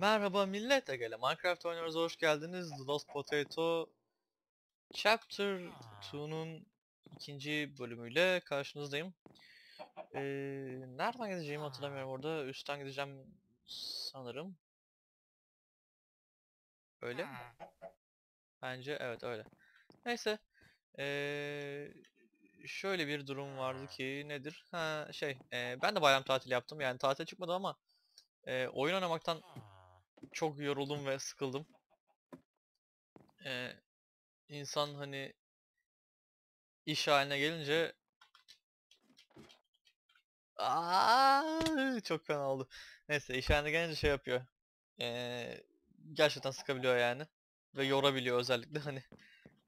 Merhaba millet, Ege'le Minecraft oynuyoruz, hoş geldiniz. The Lost Potato Chapter 2'nun ikinci bölümüyle karşınızdayım. Ee, nereden gideceğimi hatırlamıyorum orada. Üstten gideceğim sanırım. Öyle mi? Bence evet öyle. Neyse. Ee, şöyle bir durum vardı ki nedir? Ha şey, ee, ben de bayram tatili yaptım. Yani tatil çıkmadı ama ee, oyun oynamaktan çok yoruldum ve sıkıldım. Ee, insan hani iş haline gelince Aa, çok fena oldu. Neyse iş haline gelince şey yapıyor. Ee, gerçekten sıkabiliyor yani. Ve yorabiliyor özellikle hani.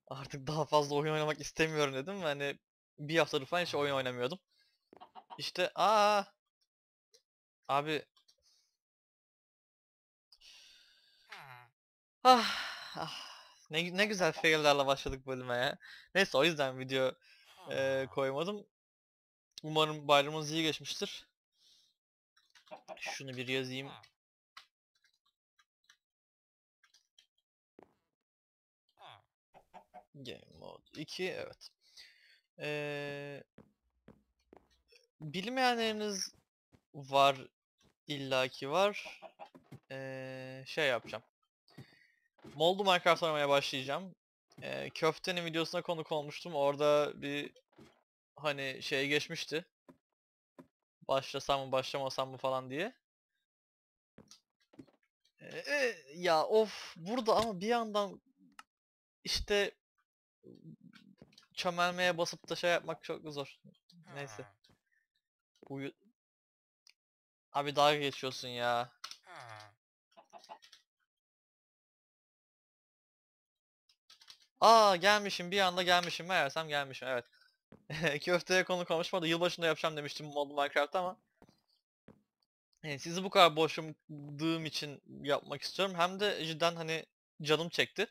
Artık daha fazla oyun oynamak istemiyorum dedim hani bir haftadır falan hiç oyun oynamıyordum. İşte aa abi Ah, ah. Ne, ne güzel faillerle başladık bölüme ya. Neyse o yüzden video e, koymadım. Umarım bayramınız iyi geçmiştir. Şunu bir yazayım. Game mode 2 evet. Ee, bilmeyenleriniz var illaki var. Ee, şey yapacağım. Moldu Minecraft oynamaya başlayacağım. Ee, köftenin videosuna konuk olmuştum. Orada bir hani şey geçmişti. Başlasam mı başlamasam mı falan diye. Ee, ya of burada ama bir yandan işte çömelmeye basıp da şey yapmak çok zor. Neyse. Uyu... Abi dalga geçiyorsun ya. Aa gelmişim bir anda gelmişim meğersem gelmişim evet. Köfteye konu konuşmadı yılbaşında yapacağım demiştim modlu Minecraft ama. Yani sizi bu kadar boşladığım için yapmak istiyorum. Hem de cidden hani canım çekti.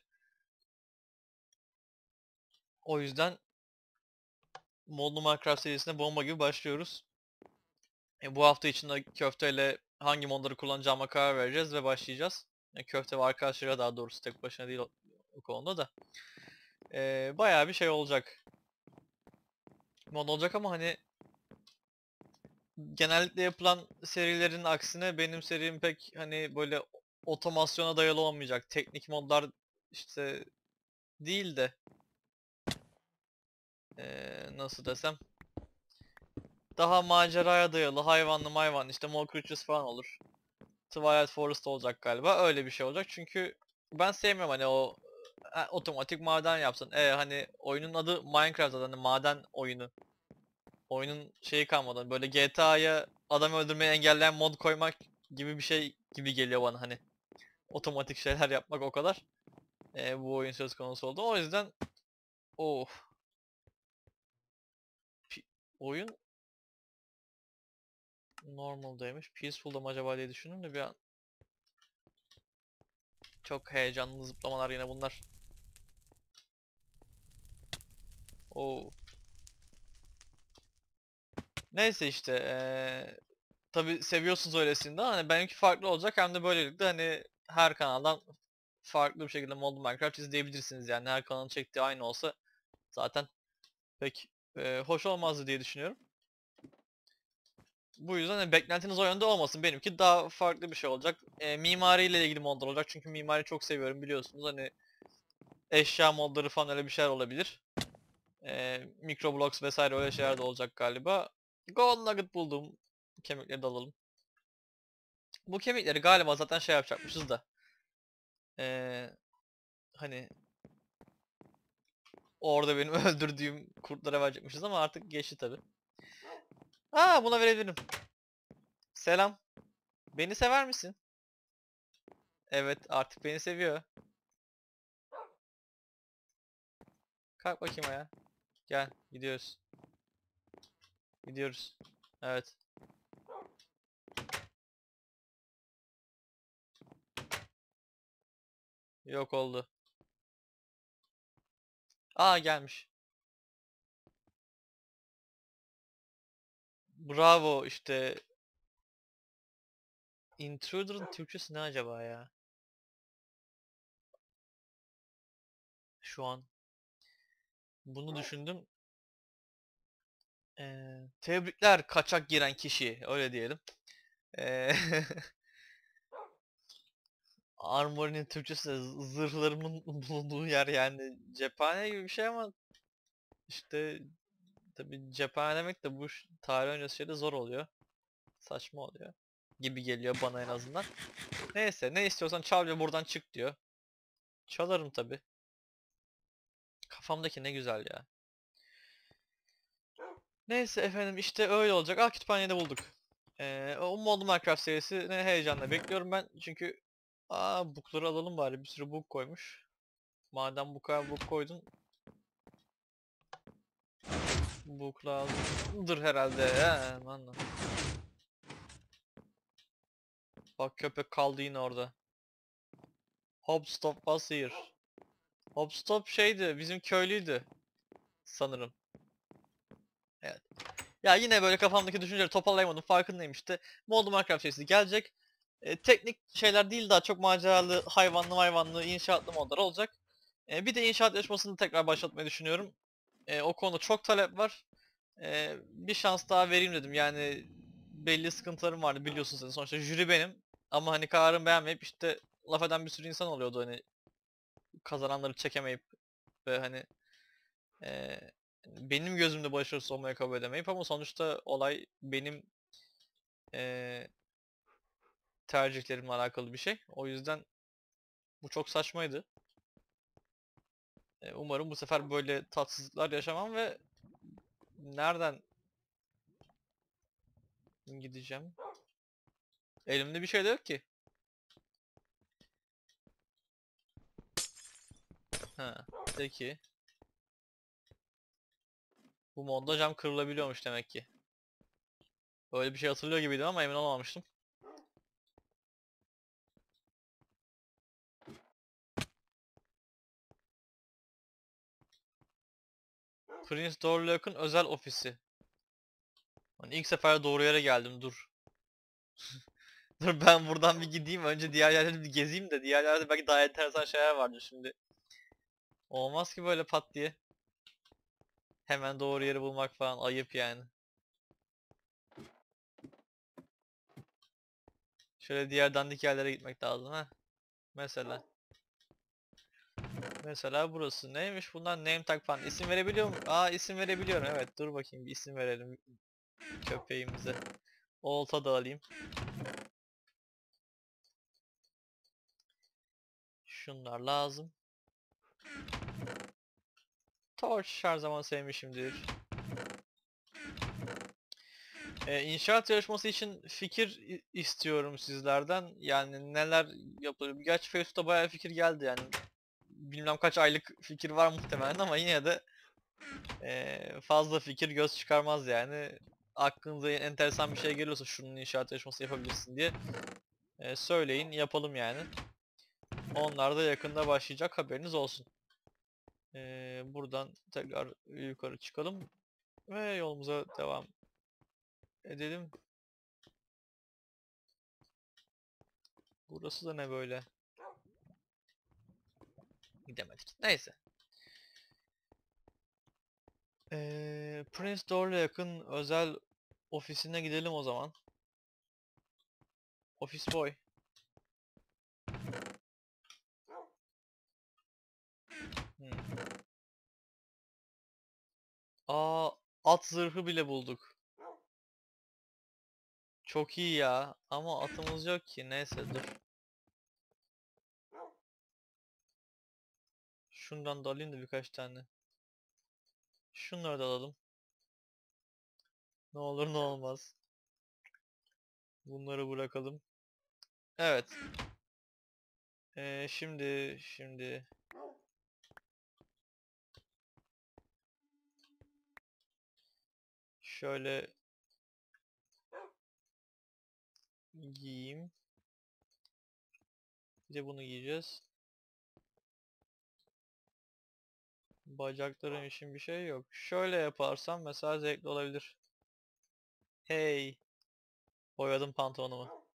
O yüzden modlu Minecraft serisine bomba gibi başlıyoruz. E, bu hafta içinde köfteyle hangi modları kullanacağıma karar vereceğiz ve başlayacağız. Yani köfte ve arkadaşlara daha doğrusu tek başına değil o, o konuda da. Ee, bayağı bir şey olacak. Mod olacak ama hani genellikle yapılan serilerin aksine benim serim pek hani böyle otomasyona dayalı olmayacak. Teknik modlar işte değil de ee, nasıl desem daha maceraya dayalı hayvanlı hayvan işte More Creatures falan olur. Twilight Forest olacak galiba öyle bir şey olacak çünkü ben sevmiyorum hani o otomatik maden yapsın. E hani oyunun adı Minecraft zaten hani maden oyunu. Oyunun şeyi kalmadan böyle GTA'ya adam öldürmeyi engelleyen mod koymak gibi bir şey gibi geliyor bana hani. Otomatik şeyler yapmak o kadar. E, bu oyun söz konusu oldu. O yüzden oh. P oyun normal demiş. Peaceful da mı acaba diye düşündüm de bir an çok heyecanlı zıplamalar yine bunlar. Oo. Neyse işte ee, tabi seviyorsunuz öylesinde hani benimki farklı olacak hem de böylelikle hani her kanaldan farklı bir şekilde Mod Minecraft izleyebilirsiniz yani her kanalın çektiği aynı olsa zaten pek e, hoş olmazdı diye düşünüyorum. Bu yüzden hani beklentiniz o yönde olmasın. Benimki daha farklı bir şey olacak. E, mimariyle ilgili modlar olacak çünkü mimari çok seviyorum biliyorsunuz hani eşya modları falan öyle bir şeyler olabilir. Ee, microblocks vesaire öyle şeyler de olacak galiba. Gold Nugget buldum. Kemikleri de alalım. Bu kemikleri galiba zaten şey yapacakmışız da. Ee, hani orada benim öldürdüğüm kurtlara verecekmişiz ama artık geçti tabi. Aa buna verebilirim. Selam. Beni sever misin? Evet artık beni seviyor. Kalk bakayım ayağa. Gel gidiyoruz. Gidiyoruz. Evet. Yok oldu. Aa gelmiş. Bravo işte. Intruder'ın Türkçesi ne acaba ya? Şu an bunu düşündüm. Ee, tebrikler kaçak giren kişi öyle diyelim. Ee, Armory'nin Türkçesi de zırhlarımın bulunduğu yer yani cephane gibi bir şey ama işte tabi cephane demek de bu tarih öncesi şeyde zor oluyor. Saçma oluyor. Gibi geliyor bana en azından. Neyse ne istiyorsan çal ve buradan çık diyor. Çalarım tabi. Kafamdaki ne güzel ya. Neyse efendim işte öyle olacak. Ah kütüphaneyi de bulduk. Ee, o Modern Minecraft serisini heyecanla bekliyorum ben. Çünkü aa bookları alalım bari. Bir sürü book koymuş. Madem bu kadar book koydun. Book lazımdır herhalde. He, anladım. Bak köpek kaldı yine orada. Hopstop was here. Hopstop şeydi, bizim köylüydü. Sanırım. Evet. Ya yine böyle kafamdaki düşünceleri toparlayamadım, farkındayım işte. Modern Minecraft serisi gelecek. E, teknik şeyler değil daha çok maceralı, hayvanlı hayvanlı, inşaatlı modlar olacak. E, bir de inşaat yarışmasını tekrar başlatmayı düşünüyorum. E, o konuda çok talep var. E, bir şans daha vereyim dedim. Yani belli sıkıntılarım vardı biliyorsun sen. Sonuçta jüri benim. Ama hani kararımı beğenmeyip işte laf eden bir sürü insan oluyordu hani kazananları çekemeyip ve hani eee, benim gözümde başarısız olmayı kabul edemeyip ama sonuçta olay benim eee tercihlerimle alakalı bir şey. O yüzden bu çok saçmaydı. E, umarım bu sefer böyle tatsızlıklar yaşamam ve nereden gideceğim? Elimde bir şey de yok ki. Ha, peki. Bu modda cam kırılabiliyormuş demek ki. Öyle bir şey hatırlıyor gibiydim ama emin olamamıştım. Prince Dorlock'un özel ofisi. Hani ilk sefer doğru yere geldim dur. Dur ben buradan bir gideyim önce diğer yerleri bir gezeyim de diğer yerlerde belki daha enteresan şeyler vardır şimdi. Olmaz ki böyle pat diye. Hemen doğru yeri bulmak falan ayıp yani. Şöyle diğer dandik yerlere gitmek lazım ha. Mesela. Mesela burası. Neymiş bunlar? Name tag falan. İsim verebiliyor mu? Aa isim verebiliyorum. Evet dur bakayım bir isim verelim köpeğimize. Olta da alayım. Şunlar lazım. Torch her zaman sevmişimdir. Ee, inşaat yarışması için fikir istiyorum sizlerden. Yani neler yapılır. Gerçi Facebook'ta bayağı fikir geldi yani. Bilmem kaç aylık fikir var muhtemelen ama yine de ee, fazla fikir göz çıkarmaz yani. Aklınıza enteresan bir şey geliyorsa şunun inşaat yarışması yapabilirsin diye ee, söyleyin yapalım yani. Onlar da yakında başlayacak haberiniz olsun. Ee, buradan tekrar yukarı çıkalım ve yolumuza devam edelim. Burası da ne böyle? Gidemedik. Neyse. Ee, Prince Door'la yakın özel ofisine gidelim o zaman. Office boy. Hmm. Aa, at zırhı bile bulduk. Çok iyi ya. Ama atımız yok ki. Neyse dur. Şundan da alayım da birkaç tane. Şunları da alalım. Ne olur ne olmaz. Bunları bırakalım. Evet. Ee, şimdi şimdi şöyle giyeyim. Bir de bunu giyeceğiz. Bacaklarım için bir şey yok. Şöyle yaparsam mesela zevkli olabilir. Hey. Boyadım pantolonumu.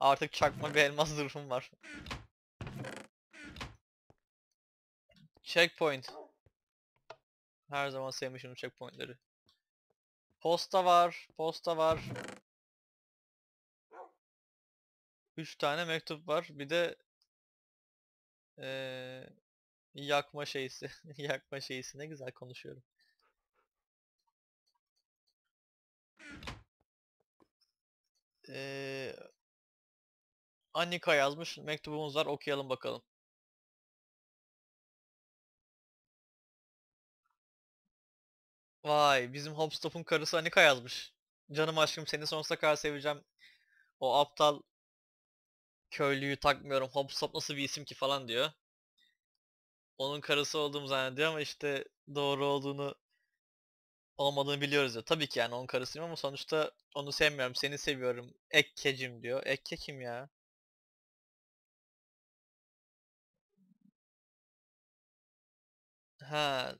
Artık çakma bir elmas zırhım var. Checkpoint. Her zaman sevmişim checkpointleri. Posta var, posta var. 3 tane mektup var. Bir de eee yakma şeysi. yakma şeysi ne güzel konuşuyorum. Eee Annika yazmış. Mektubumuz var. Okuyalım bakalım. Vay, bizim Hopstop'un karısı Anika yazmış. Canım aşkım seni sonsuza kadar seveceğim. O aptal köylüyü takmıyorum. Hopstop nasıl bir isim ki falan diyor. Onun karısı olduğumu zannediyor ama işte doğru olduğunu olmadığını biliyoruz ya. Tabii ki yani onun karısıyım ama sonuçta onu sevmiyorum. Seni seviyorum. Ekkecim diyor. Ekke kim ya? Ha,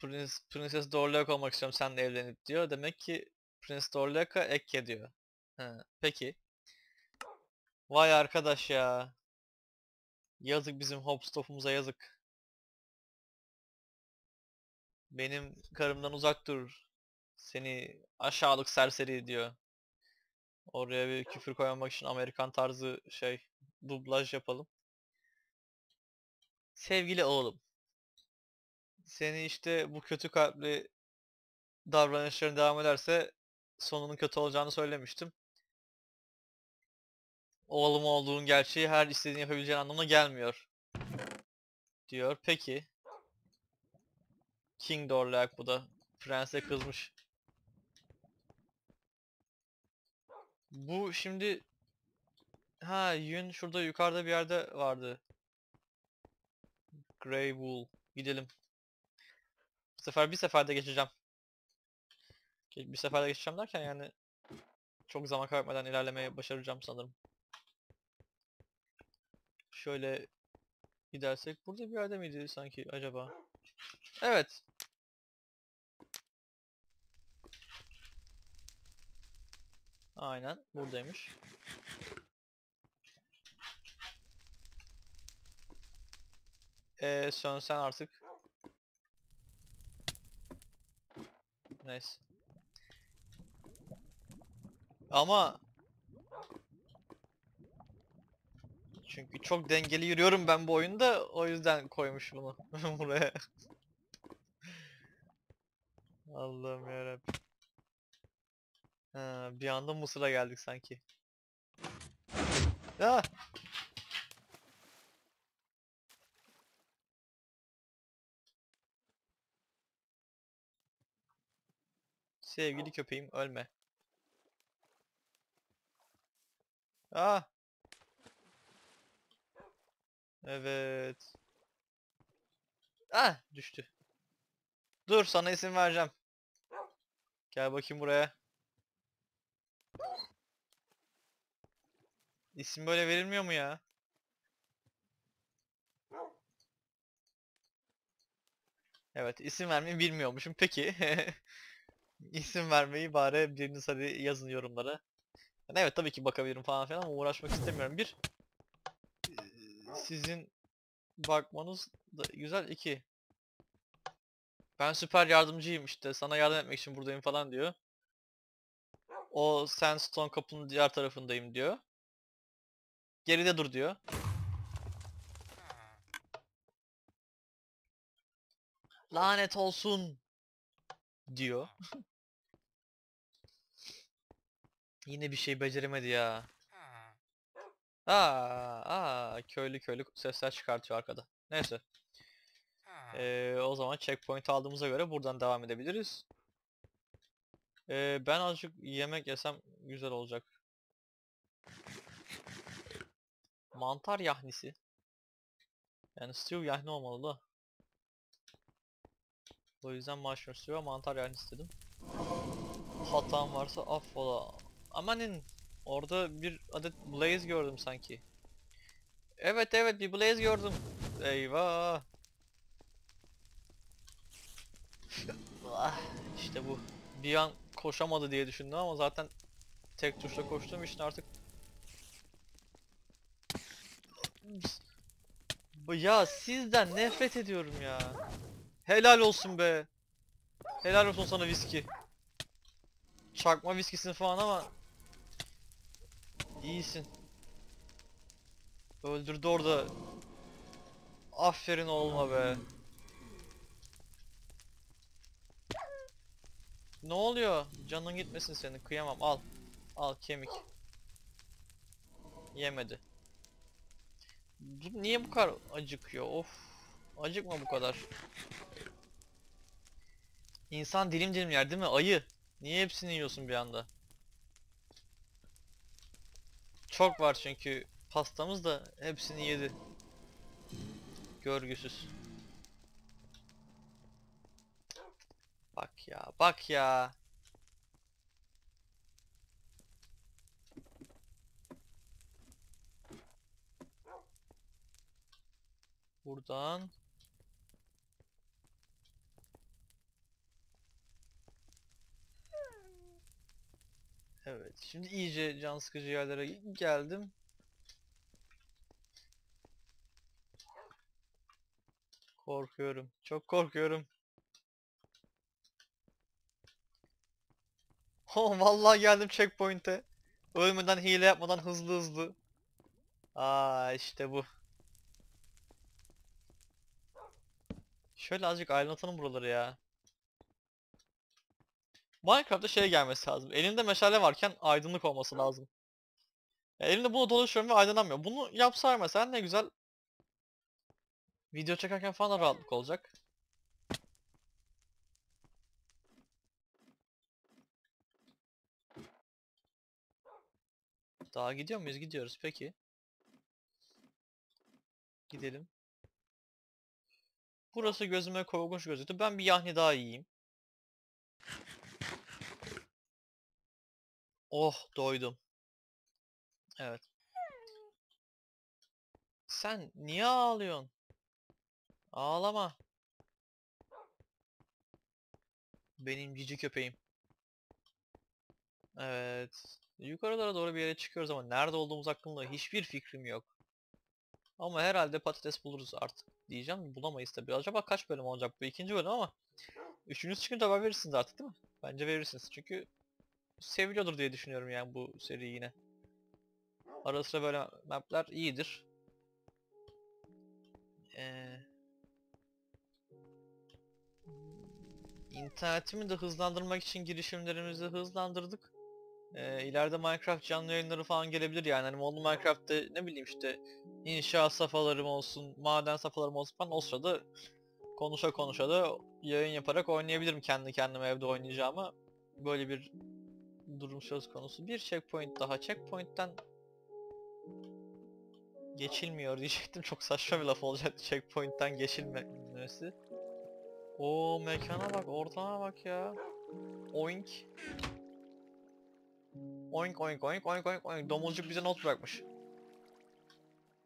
Prens, Prenses Dorleok olmak istiyorum seninle evlenip diyor. Demek ki Prens Dorleok'a Ekke diyor. Ha, peki. Vay arkadaş ya. Yazık bizim Hopstop'umuza yazık. Benim karımdan uzak dur. Seni aşağılık serseri diyor. Oraya bir küfür koymamak için Amerikan tarzı şey dublaj yapalım. Sevgili oğlum. Seni işte bu kötü kalpli davranışların devam ederse sonunun kötü olacağını söylemiştim. Oğlum olduğun gerçeği her istediğini yapabileceğin anlamına gelmiyor. Diyor. Peki. King Dorleak bu da. Prens'e kızmış. Bu şimdi... Ha yün şurada yukarıda bir yerde vardı. Grey Wool. Gidelim. Sefer bir seferde geçeceğim. Ge- Bir seferde geçeceğim derken yani çok zaman kaybetmeden ilerlemeyi başaracağım sanırım. Şöyle gidersek burada bir yerde miydi sanki acaba? Evet. Aynen buradaymış. Eee sönsen artık. Neyse. Ama çünkü çok dengeli yürüyorum ben bu oyunda o yüzden koymuş bunu buraya. Allah'ım yarabbim. Ha, bir anda Mısır'a geldik sanki. Ah! Sevgili köpeğim ölme. Ah! Evet. Ah! Düştü. Dur sana isim vereceğim. Gel bakayım buraya. İsim böyle verilmiyor mu ya? Evet, isim vermeyi bilmiyormuşum. Peki. İsim vermeyi bari biriniz hadi yazın yorumlara. Yani evet tabii ki bakabilirim falan filan ama uğraşmak istemiyorum. Bir, eee, sizin bakmanız da güzel. iki ben süper yardımcıyım işte sana yardım etmek için buradayım falan diyor. O sandstone kapının diğer tarafındayım diyor. Geride dur diyor. Lanet olsun diyor. Yine bir şey beceremedi ya. Aa, aa, köylü köylü sesler çıkartıyor arkada. Neyse. Ee, o zaman checkpoint aldığımıza göre buradan devam edebiliriz. Ee, ben azıcık yemek yesem güzel olacak. Mantar yahnisi. Yani stew yahni olmalı da. O yüzden stew ve mantar yahnisi dedim. Hatam varsa affola. Amanin orada bir adet blaze gördüm sanki. Evet evet bir blaze gördüm. Eyvah. Ah, işte bu. Bir an koşamadı diye düşündüm ama zaten tek tuşla koştuğum için artık Ya sizden nefret ediyorum ya. Helal olsun be. Helal olsun sana viski. Çakma viskisin falan ama iyisin. Öldürdü orada. Aferin olma be. Ne oluyor? Canın gitmesin senin. Kıyamam. Al. Al kemik. Yemedi. Bu niye bu kadar acıkıyor? Of. Acıkma bu kadar. İnsan dilim dilim yer değil mi? Ayı. Niye hepsini yiyorsun bir anda? Çok var çünkü pastamız da hepsini yedi. Görgüsüz. Bak ya, bak ya. Buradan Evet, şimdi iyice can sıkıcı yerlere geldim. Korkuyorum. Çok korkuyorum. Oh vallahi geldim checkpoint'e. Ölmeden hile yapmadan hızlı hızlı. Aa işte bu. Şöyle azıcık aydınlatalım buraları ya. Minecraft'ta şey gelmesi lazım. Elinde meşale varken aydınlık olması lazım. Ya elimde bunu dolaşıyorum ve aydınlanmıyor. Bunu yapsalar mesela ne güzel. Video çekerken falan da rahatlık olacak. Daha gidiyor muyuz? Gidiyoruz. Peki. Gidelim. Burası gözüme korkunç gözüktü. Ben bir yahni daha yiyeyim. Oh doydum. Evet. Sen niye ağlıyorsun? Ağlama. Benim cici köpeğim. Evet. Yukarılara doğru bir yere çıkıyoruz ama nerede olduğumuz hakkında hiçbir fikrim yok. Ama herhalde patates buluruz artık diyeceğim. Bulamayız tabii. Acaba kaç bölüm olacak bu? ikinci bölüm ama üçüncüsü çıkınca haber verirsiniz artık değil mi? Bence verirsiniz çünkü seviliyordur diye düşünüyorum yani bu seri yine. Ara sıra böyle mapler iyidir. Ee, internetimi de hızlandırmak için girişimlerimizi hızlandırdık. Ee, ileride Minecraft canlı yayınları falan gelebilir yani. Hani modlu Minecraft'ta ne bileyim işte inşaat safhalarım olsun, maden safhalarım olsun falan o sırada konuşa konuşa da yayın yaparak oynayabilirim kendi kendime evde oynayacağımı. Böyle bir durum söz konusu. Bir checkpoint daha. Checkpoint'ten geçilmiyor diyecektim. Çok saçma bir laf olacaktı checkpoint'ten geçilmemesi. O mekana bak, ortama bak ya. Oink. Oink oink oink oink oink oink. Domuzcuk bize not bırakmış.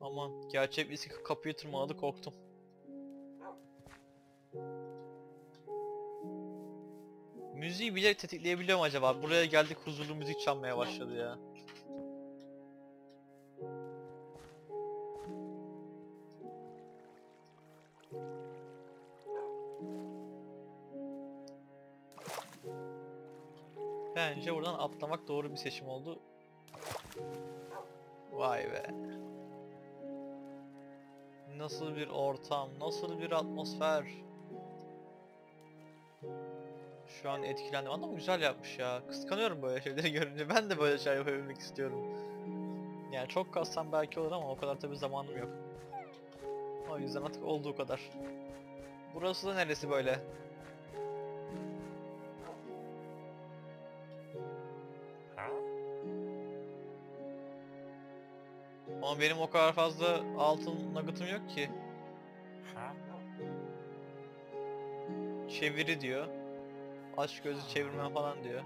Aman gerçek birisi kapıyı tırmaladı korktum. Müziği bile tetikleyebiliyor mu acaba? Buraya geldik huzurlu müzik çalmaya başladı ya. Bence buradan atlamak doğru bir seçim oldu. Vay be. Nasıl bir ortam, nasıl bir atmosfer. Şu an etkilendim. Adam güzel yapmış ya. Kıskanıyorum böyle şeyleri görünce. Ben de böyle şey yapabilmek istiyorum. Yani çok kassam belki olur ama o kadar tabi zamanım yok. O yüzden artık olduğu kadar. Burası da neresi böyle? Ama benim o kadar fazla altın nugget'ım yok ki. Çeviri diyor. Aç gözü çevirme falan diyor.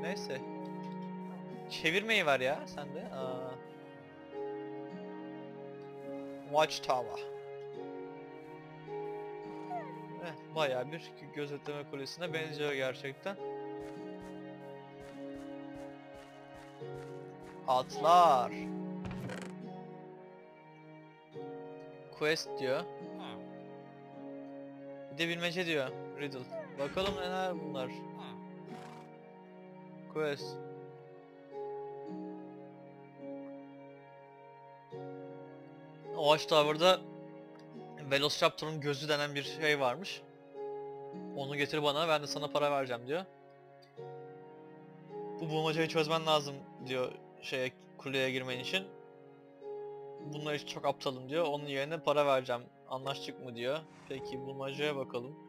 Neyse. Çevirmeyi var ya sende. Aa. Watchtower. Eh, bayağı bir gözetleme kulesine benziyor gerçekten. Quest diyor. Bir de bilmece diyor. Riddle. Bakalım neler bunlar. Quest. Oğaç Tower'da Velociraptor'un gözü denen bir şey varmış. Onu getir bana ben de sana para vereceğim diyor. Bu bulmacayı çözmen lazım diyor şeye kuleye girmen için. Bunlar için çok aptalım diyor. Onun yerine para vereceğim. Anlaştık mı diyor. Peki bulmacaya bakalım.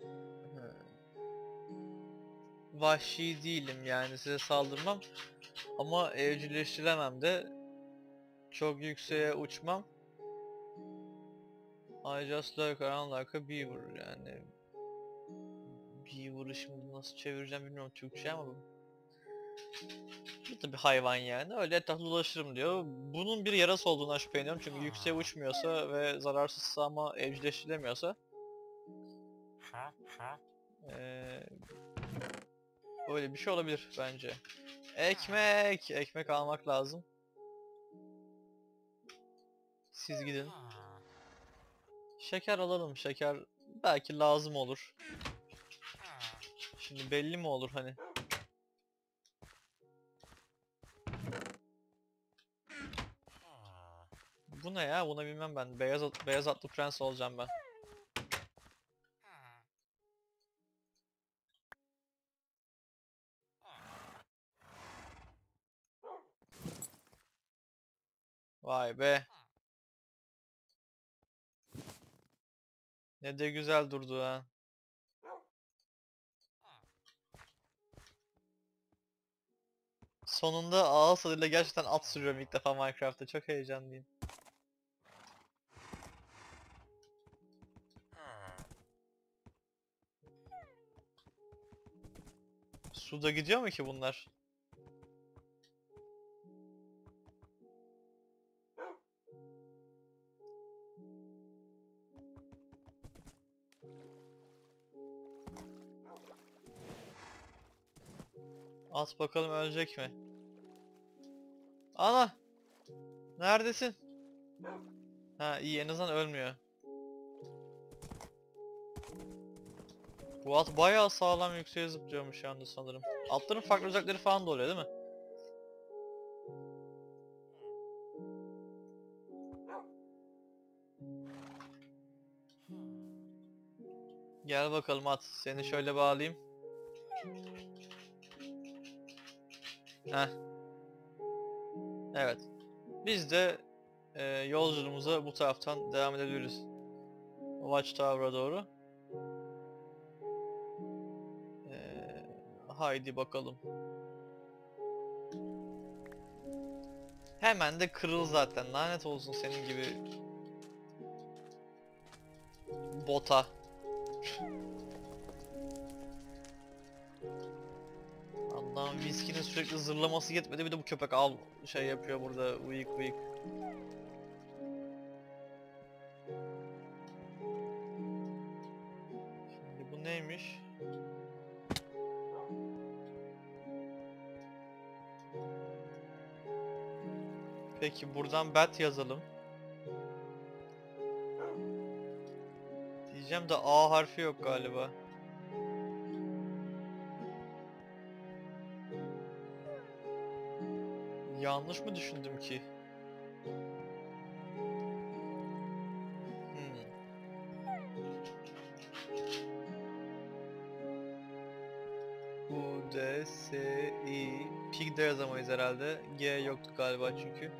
He. Vahşi değilim yani size saldırmam. Ama evcilleştiremem de. Çok yükseğe uçmam. I just lurk around like a beaver yani. Beaver'ı şimdi nasıl çevireceğim bilmiyorum Türkçe ama bu. Bu da bir hayvan yani. Öyle etrafta dolaşırım diyor. Bunun bir yarası olduğuna şüpheleniyorum çünkü yükseğe uçmuyorsa ve zararsızsa ama evcilleştirilemiyorsa ee, öyle bir şey olabilir bence. Ekmek! Ekmek almak lazım. Siz gidin. Şeker alalım. Şeker belki lazım olur. Şimdi belli mi olur hani? Bu ne ya? Buna bilmem ben. Beyaz beyaz atlı prens olacağım ben. Vay be. Ne de güzel durdu ha. Sonunda ağız tadıyla gerçekten at sürüyorum ilk defa Minecraft'ta. Çok heyecanlıyım. Suda gidiyor mu ki bunlar? At bakalım ölecek mi? Ana! Neredesin? Ha iyi en azından ölmüyor. Bu at bayağı sağlam yükseğe zıplıyormuş anda sanırım. Atların farklı özellikleri falan da oluyor değil mi? Gel bakalım at. Seni şöyle bağlayayım. Heh. Evet. Biz de e, yolculuğumuza bu taraftan devam edebiliriz. Watchtower'a doğru. Haydi bakalım. Hemen de kırıl zaten. Lanet olsun senin gibi bota. Allah'ım viskinin sürekli zırlaması yetmedi bir de bu köpek al şey yapıyor burada uyuk uyuk. Peki buradan bat yazalım. Diyeceğim de A harfi yok galiba. Yanlış mı düşündüm ki? Hmm. U, D, S, I. Pig de yazamayız herhalde. G yoktu galiba çünkü.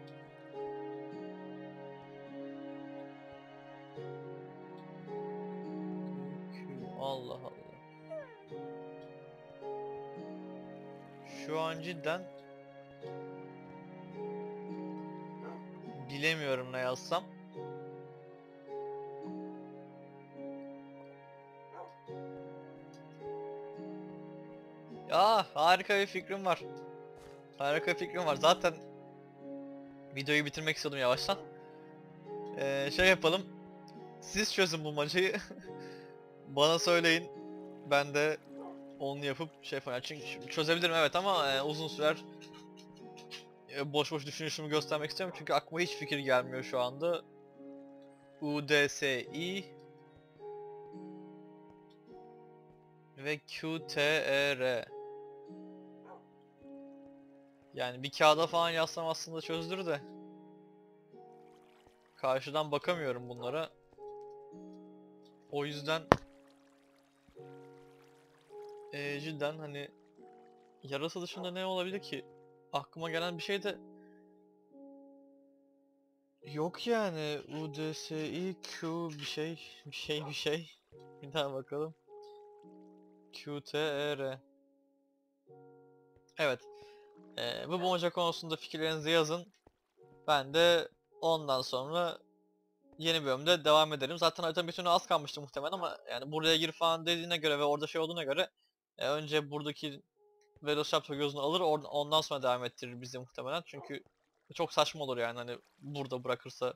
Harika bir fikrim var. Harika bir fikrim var. Zaten videoyu bitirmek istiyordum yavaştan. Ee, şey yapalım. Siz çözün bulmacayı. Bana söyleyin. Ben de onu yapıp şey falan. Çünkü çözebilirim evet ama e, uzun sürer. E, boş boş düşünüşümü göstermek istemiyorum çünkü aklıma hiç fikir gelmiyor şu anda. UDSI ve QTR. Yani bir kağıda falan yazsam aslında çözülür de. Karşıdan bakamıyorum bunlara. O yüzden eee, cidden hani yarasa dışında ne olabilir ki? Aklıma gelen bir şey de yok yani. UDSI Q bir şey bir şey bir şey. Bir daha bakalım. QTR. Evet. Eee, bu bulmaca konusunda fikirlerinizi yazın. Ben de ondan sonra yeni bölümde devam edelim. Zaten haritanın bütünü az kalmıştı muhtemelen ama yani buraya gir falan dediğine göre ve orada şey olduğuna göre e, önce buradaki Velociraptor gözünü alır ondan sonra devam ettirir bizi muhtemelen. Çünkü çok saçma olur yani hani burada bırakırsa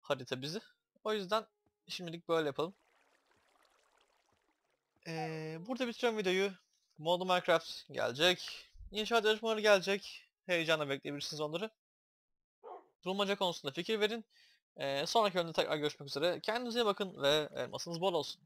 harita bizi. O yüzden şimdilik böyle yapalım. Ee, burada bitiriyorum videoyu. Modern Minecraft gelecek. İnşaat yarışmaları gelecek. Heyecanla bekleyebilirsiniz onları. Bulmaca konusunda fikir verin. Ee, sonraki bölümde tekrar görüşmek üzere. Kendinize iyi bakın ve elmasınız bol olsun.